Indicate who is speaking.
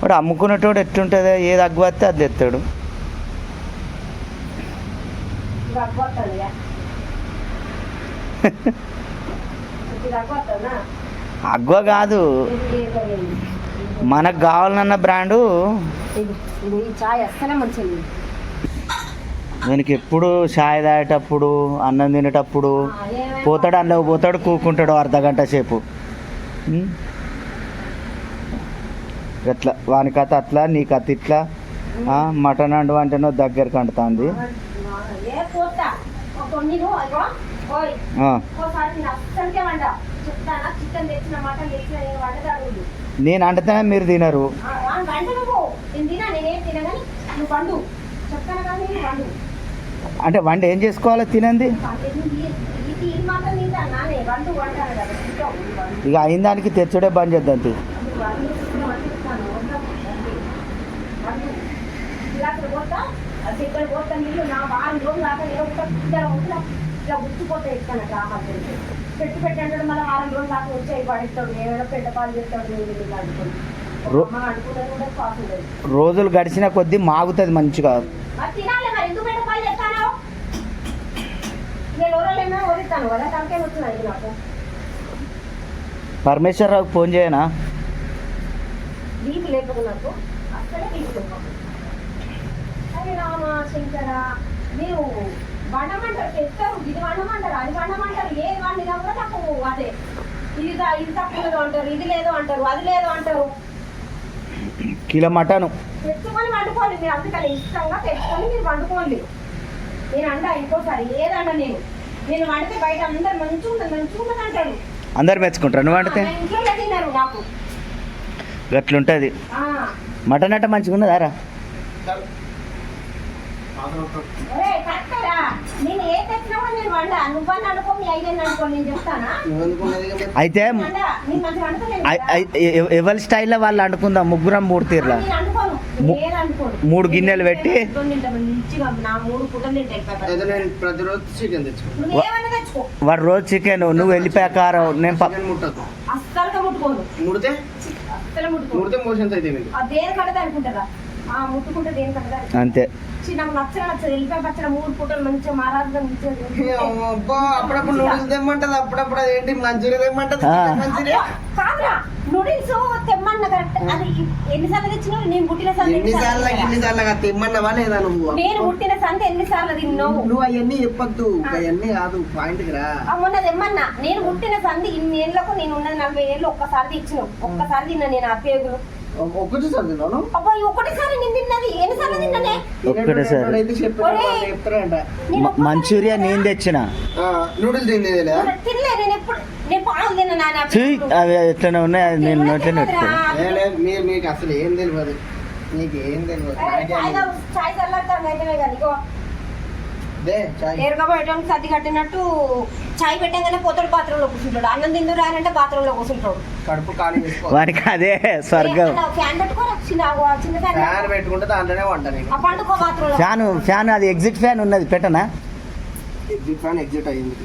Speaker 1: వాడు అమ్ముకునేటోడు ఎట్లుంటుందో ఏది అగ్గువస్తే అది తెస్తాడు? అగ్వ కాదు. మనకు కావాలన్న బ్రాండు మనకి ఎప్పుడు చాయ్ తాగేటప్పుడు అన్నం తినేటప్పుడు పోతాడు అందులో పోతాడు కూకుంటాడు అర్ధ గంట సేపు ఎట్లా? వాని కథ అట్లా నీ కథ ఇట్లా. మటన్ అండు అంటేనో దగ్గరికి ఆ,
Speaker 2: ఒక్కోసారి నేను
Speaker 1: అంటేనే మీరు తినరు. అంటే వంట ఏం చేసుకోవాలో?
Speaker 2: అంటే వండు.
Speaker 1: ఇక అయిన దానికి తెచ్చుడే బంద్ చేద్దాం
Speaker 2: గ్లాసులు పోతా అది ఇక్కడ పోతా నీళ్ళు నా వారం రోజులు దాకా నేను ఒక ఇద్దరు ఉంటున్నా ఇలా గుర్తుపోతే ఇస్తాను గ్రామాలు పెట్టి పెట్టి అంటే మళ్ళీ వారం రోజులు దాకా వచ్చాయి పడిస్తాడు నేను పెద్ద పాలు చేస్తాడు నేను
Speaker 1: రోజులు గడిచిన కొద్దీ మాగుతుంది మంచిగా పరమేశ్వరరావుకి ఫోన్ చేయనా?
Speaker 2: బీపీ లేకపోతే నాకు బీపీ లేకపోతే. అరే రామ శంకర మీరు వండమంటారు తెస్తారు ఇది వండమంటారు అది వండమంటారు ఏది వండినా కూడా నాకు అదే. ఇది ఇది తక్కువ అంటారు ఇది లేదు అంటారు అది లేదు అంటారు.
Speaker 1: Kilo mutton.
Speaker 2: తెచ్చుకొని వండుకోండి మీరు అందుకని ఇష్టంగా తెచ్చుకొని మీరు వండుకోండి. నేను అంట ఇంకోసారి ఏదంట నేను నేను వండితే బయట అందరు మంచిగా ఉంటుంది మంచిగా ఉంటుంది అంటారు.
Speaker 1: అందరు మెచ్చుకుంటారు? నువ్వు వండితే?
Speaker 2: ఇంట్లో తిన్నారు నాకు.
Speaker 1: గట్లుంటుంది
Speaker 2: ఆ,
Speaker 1: మటన్ అంటే మంచిగా ఉన్నదారా అయితే ఎవరి స్టైల్లో వాళ్ళు అండుకుందాం ముగ్గురం మూడు తీర్ల.
Speaker 2: నేను అనుకోను
Speaker 1: ము-
Speaker 2: నేను అనుకోను
Speaker 1: మూడు గిన్నెలు పెట్టి. వాడు రోజు చికెన్. నువ్వు వెళ్ళిపోయా కారం నేను
Speaker 3: ముడితే ముడితే మోషన్స్ అయితే మీకు
Speaker 2: ఆ దేని కడదా అనుకుంటారా? ఆ ముట్టుకుంటే దేని కడదా
Speaker 1: అంతే.
Speaker 2: నాకు నచ్చని నచ్చదు. వెళ్ళిపోయి పచ్చడి మూడు పుట్టలు మంచిగా మహారాజుగా
Speaker 3: అప్పుడప్పుడు నూడిల్స్ తెమ్మంటది? అప్పుడప్పుడు అదేంటి? మంచూరియా తెమ్మంటది? మంచూరియా?
Speaker 2: కాదురా. నూడిల్స్ తెమ్మన్న కరెక్ట్ అది ఎన్నిసార్లు తెచ్చినావు నేను పుట్టిన సంత
Speaker 3: ఎన్నిసార్లు
Speaker 2: ఎన్నిసార్లు
Speaker 3: ఎన్నిసార్లు తెమ్మన్నావా లేదా నువ్వు
Speaker 2: నేను పుట్టిన సంత ఎన్నిసార్లు తిన్నావు
Speaker 3: నువ్వు అవన్నీ చెప్పొద్దు అవన్నీ కాదు పాయింట్కి రా.
Speaker 2: ఆ మొన్న తెమ్మన్నా నేను పుట్టిన సంధి ఇన్ని ఏళ్ళకు నేను ఉన్నది నలభై ఏళ్ళు ఒక్కసారి తెచ్చినావు ఒక్కసారి తిన్నా నేను ఆ పేగులు.
Speaker 3: తిన్నాను
Speaker 2: అబ్బా ఒకటిసారి నేను తిన్నది. ఎన్నిసార్లు తిన్నానే
Speaker 3: చెప్తారంట
Speaker 1: మంచూరియా నేను తెచ్చిన.
Speaker 3: నూడిల్స్
Speaker 2: తినలే నేను ఎప్పుడు
Speaker 1: అవి ఎట్లనే ఉన్నాయి అది నేను నోట్లోనే పెట్టుకోను
Speaker 3: ఏ లేదు, మీ- మీకు అసలు ఏం తెలియదు మీకు ఏం తెలియదు నాకే
Speaker 2: చాయ్
Speaker 3: తెలియదు.
Speaker 2: చాయ్ చల్లారుతాను అయితే కానీ ఇగో
Speaker 3: దే చాయ్.
Speaker 2: ఎరుగా పెట్టడానికి సర్ది కట్టినట్టు చాయ్ పెట్టగానే పోతాడు పాత్రలో కూర్చుంటాడు. అన్నం తిందు రానంటే పాత్రలో కూర్చుంటాడు.
Speaker 3: కడుపు ఖాళీ
Speaker 1: వానికి అదే స్వర్గం.
Speaker 2: ఫ్యాన్ పెట్టుకోరా చిన్న ఫ్యాన్.
Speaker 3: పెట్టుకుంటే దాంట్లోనే వంట నేను.
Speaker 2: ఆ పండుకో పాత్రలో
Speaker 1: ఫ్యాన్ ఫ్యాన్ అది ఎగ్జిట్ ఫ్యాన్ ఉన్నది పెట్టనా?
Speaker 3: ఎగ్జిట్ ఫ్యాన్ ఎగ్జిట్ అయ్యింది